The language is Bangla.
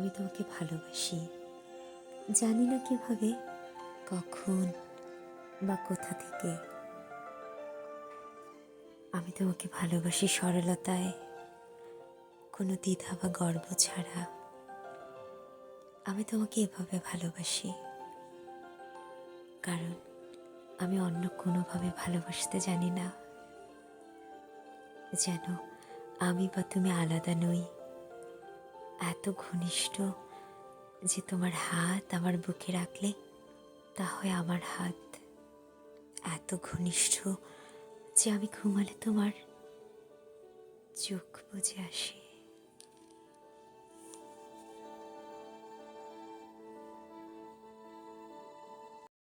আমি তোমাকে ভালোবাসি। জানি না কীভাবে, কখন বা কোথা থেকে। আমি তোমাকে ভালোবাসি সরলতায়, কোনো দ্বিধা বা গর্ব ছাড়া। আমি তোমাকে এভাবে ভালোবাসি, কারণ আমি অন্য কোনোভাবে ভালোবাসতে জানি না। যেন আমি বা তুমি আলাদা নই। এত ঘনিষ্ঠ যে তোমার হাত আমার বুকে রাখলে তা হয় আমার হাত। এত ঘনিষ্ঠ যে আমি ঘুমালে তোমার চোখ বুঝে আসে।